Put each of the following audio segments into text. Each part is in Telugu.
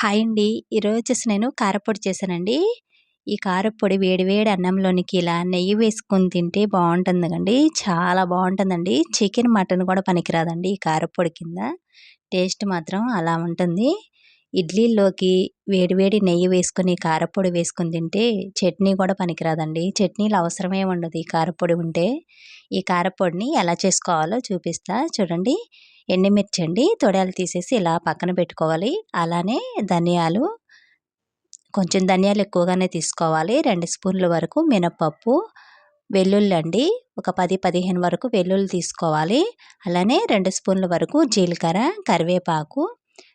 హాయ్ అండి. ఈరోజు వచ్చేసి నేను కారపొడి చేశానండి. ఈ కారపొడి వేడివేడి అన్నంలోనికి ఇలా నెయ్యి వేసుకొని తింటే బాగుంటుంది కండి చాలా బాగుంటుందండి. చికెన్ మటన్ కూడా పనికిరాదండి ఈ కారపొడి కింద. టేస్ట్ మాత్రం అలా ఉంటుంది. ఇడ్లీలోకి వేడివేడి నెయ్యి వేసుకొని కారపొడి వేసుకొని తింటే చట్నీ కూడా పనికిరాదండి. చట్నీలు అవసరమే ఉండదు ఈ కారపొడి ఉంటే. ఈ కారపొడిని ఎలా చేసుకోవాలో చూపిస్తా. చూడండి. ఎండుమిర్చి అండి తొడాలు తీసేసి ఇలా పక్కన పెట్టుకోవాలి. అలానే ధనియాలు కొంచెం ధనియాలు ఎక్కువగానే తీసుకోవాలి. రెండు స్పూన్ల వరకు మినపప్పు వెల్లుల్లి అండి ఒక పది పదిహేను వరకు వెల్లుల్లి తీసుకోవాలి. అలానే రెండు స్పూన్ల వరకు జీలకర్ర కరివేపాకు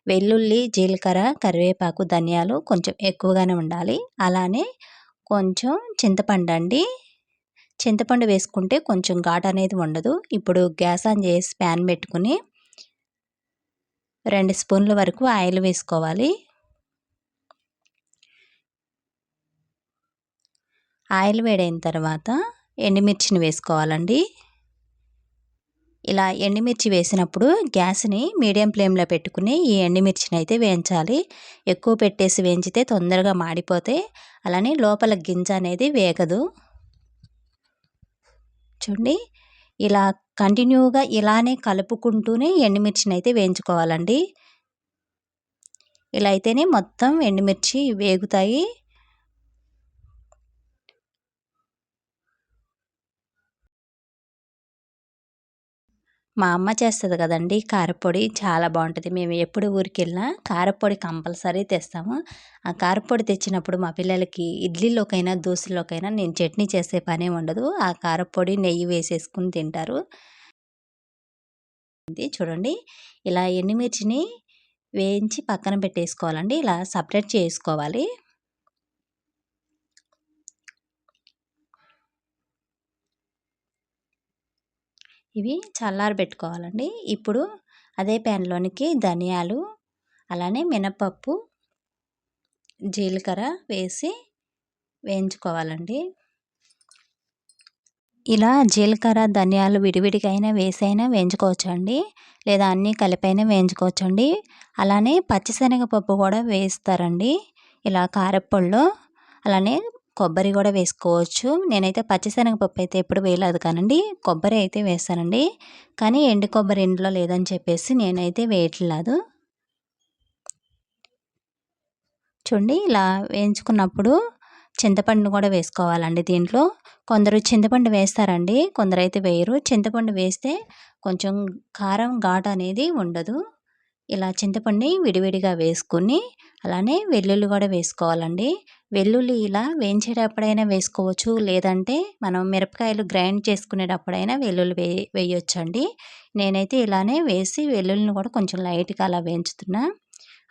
వెల్లుల్లి జీలకర్ర కరివేపాకు ధనియాలు కొంచెం ఎక్కువగానే ఉండాలి. అలానే కొంచెం చింతపండు అండి. చింతపండు వేసుకుంటే కొంచెం ఘాట్ అనేది ఉండదు. ఇప్పుడు గ్యాస్ ఆన్ చేసి ప్యాన్ పెట్టుకుని రెండు స్పూన్ల వరకు ఆయిల్ వేసుకోవాలి. ఆయిల్ వేడైన తర్వాత ఎండుమిర్చిని వేసుకోవాలండి. ఇలా ఎండుమిర్చి వేసినప్పుడు గ్యాస్ని మీడియం ఫ్లేమ్లో పెట్టుకుని ఈ ఎండుమిర్చిని అయితే వేయించాలి. ఎక్కువ పెట్టేసి వేయించితే తొందరగా మాడిపోతే అలానే లోపల గింజ అనేది వేగదు. చూడండి ఇలా కంటిన్యూగా ఇలానే కలుపుకుంటూనే ఎండుమిర్చిని అయితే వేయించుకోవాలండి. ఇలా అయితేనే మొత్తం ఎండుమిర్చి వేగుతాయి. మా అమ్మ చేస్తుంది కదండి కారపొడి చాలా బాగుంటుంది. మేము ఎప్పుడు ఊరికి వెళ్ళినా కారపొడి కంపల్సరీ తెస్తాము. ఆ కారపొడి తెచ్చినప్పుడు మా పిల్లలకి ఇడ్లీలోకైనా దోశలోకైనా నేను చట్నీ చేసే పనే ఉండదు. ఆ కారపొడి నెయ్యి వేసేసుకుని తింటారు. చూడండి. ఇలా ఎండుమిర్చిని వేయించి పక్కన పెట్టేసుకోవాలండి. ఇలా సపరేట్ చేసుకోవాలి. ఇవి చల్లారి పెట్టుకోవాలండి. ఇప్పుడు అదే ప్యాన్లోనికి ధనియాలు అలానే మినపప్పు జీలకర్ర వేసి వేయించుకోవాలండి. ఇలా జీలకర్ర ధనియాలు విడివిడిగా అయినా వేసైనా వేయించుకోవచ్చండి. లేదా అన్నీ కలిపైనా వేయించుకోవచ్చండి. అలానే పచ్చిశనగపప్పు కూడా వేస్తారండి. ఇలా కారప్పొడిలో అలానే కొబ్బరి కూడా వేసుకోవచ్చు. నేనైతే పచ్చిశనగపప్పు అయితే ఎప్పుడు వేయలేదు కానండి. కొబ్బరి అయితే వేస్తానండి. కానీ ఎండు కొబ్బరి ఇంట్లో లేదని చెప్పేసి నేనైతే వేయట్లేదు. చూడండి ఇలా వేయించుకున్నప్పుడు చింతపండు కూడా వేసుకోవాలండి దీంట్లో. కొందరు చింతపండు వేస్తారండి కొందరు అయితే వేయరు. చింతపండు వేస్తే కొంచెం కారం ఘాటు అనేది ఉండదు. ఇలా చింతపండుని విడివిడిగా వేసుకుని అలానే వెల్లుల్లి కూడా వేసుకోవాలండి. వెల్లుల్లి ఇలా వేయించేటప్పుడైనా వేసుకోవచ్చు లేదంటే మనం మిరపకాయలు గ్రైండ్ చేసుకునేటప్పుడైనా వెల్లుల్లి వే వేయొచ్చండి. నేనైతే ఇలానే వేసి వెల్లుల్లిని కూడా కొంచెం లైట్గా అలా వేయించుతున్నా.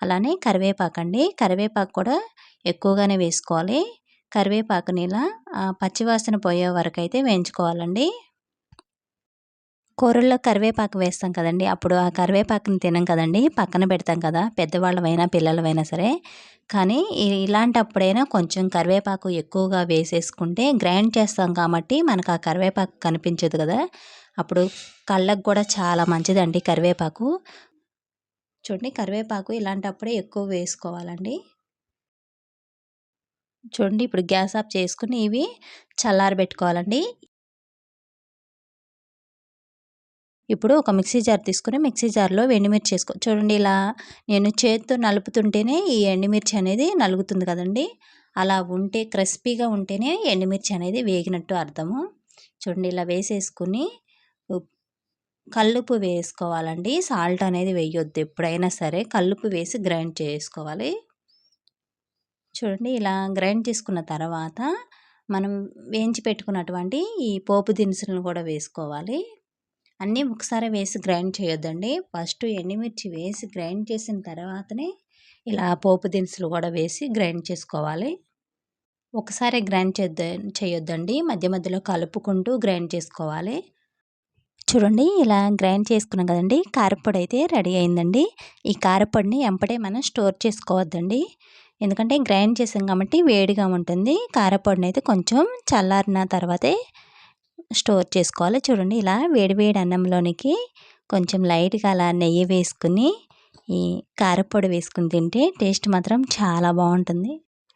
అలానే కరివేపాకు అండి కరివేపాకు కూడా ఎక్కువగానే వేసుకోవాలి. కరివేపాకుని ఇలా పచ్చివాసన పోయే వరకు అయితే వేయించుకోవాలండి. కూరల్లో కరివేపాకు వేస్తాం కదండి. అప్పుడు ఆ కరివేపాకుని తినం కదండి. పక్కన పెడతాం కదా పెద్దవాళ్ళమైనా పిల్లలమైనా సరే. కానీ ఇలాంటప్పుడైనా కొంచెం కరివేపాకు ఎక్కువగా వేసేసుకుంటే గ్రైండ్ చేస్తాం కాబట్టి మనకు ఆ కరివేపాకు కనిపించదు కదా. అప్పుడు కళ్ళకు కూడా చాలా మంచిదండి కరివేపాకు. చూడండి కరివేపాకు ఇలాంటప్పుడే ఎక్కువ వేసుకోవాలండి. చూడండి ఇప్పుడు గ్యాస్ ఆఫ్ చేసుకుని ఇవి చల్లారబెట్టుకోవాలండి. ఇప్పుడు ఒక మిక్సీ జార్ తీసుకుని మిక్సీ జార్లో ఎండుమిర్చి వేసుకో చూడండి ఇలా నేను చేతితో నలుపుతుంటేనే ఈ ఎండుమిర్చి అనేది నలుగుతుంది కదండి. అలా ఉంటే క్రిస్పీగా ఉంటేనే ఎండుమిర్చి అనేది వేగినట్టు అర్థము. చూడండి ఇలా వేసేసుకుని కల్లుపు వేసుకోవాలండి. సాల్ట్ అనేది వేయొద్దు ఎప్పుడైనా సరే. కల్లుపు వేసి గ్రైండ్ చేసుకోవాలి. చూడండి ఇలా గ్రైండ్ చేసుకున్న తర్వాత మనం వేయించి పెట్టుకున్నటువంటి ఈ పోపు దినుసులను కూడా వేసుకోవాలి. అన్నీ ఒకసారి వేసి గ్రైండ్ చేయొద్దండి. ఫస్ట్ ఎండుమిర్చి వేసి గ్రైండ్ చేసిన తర్వాతనే ఇలా పోపు దినుసులు కూడా వేసి గ్రైండ్ చేసుకోవాలి. ఒకసారి గ్రైండ్ చేద్ద చేయొద్దండి. మధ్య మధ్యలో కలుపుకుంటూ గ్రైండ్ చేసుకోవాలి. చూడండి ఇలా గ్రైండ్ చేసుకున్నాం కదండి. కారపొడి అయితే రెడీ అయిందండి. ఈ కారపొడిని ఎంపడే మనం స్టోర్ చేసుకోవద్దండి. ఎందుకంటే గ్రైండ్ చేసాం కాబట్టి వేడిగా ఉంటుంది. కారపొడిని అయితే కొంచెం చల్లారిన తర్వాతే స్టోర్ చేసుకోవాలి. చూడండి ఇలా వేడివేడి అన్నంలోనికి కొంచెం లైట్గా అలా నెయ్యి వేసుకుని ఈ కారపొడి వేసుకుని తింటే టేస్ట్ మాత్రం చాలా బాగుంటుంది.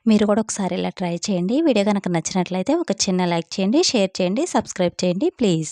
మీరు కూడా ఒకసారి ఇలా ట్రై చేయండి. వీడియో కనుక నచ్చినట్లయితే ఒక చిన్న లైక్ చేయండి షేర్ చేయండి సబ్స్క్రైబ్ చేయండి ప్లీజ్.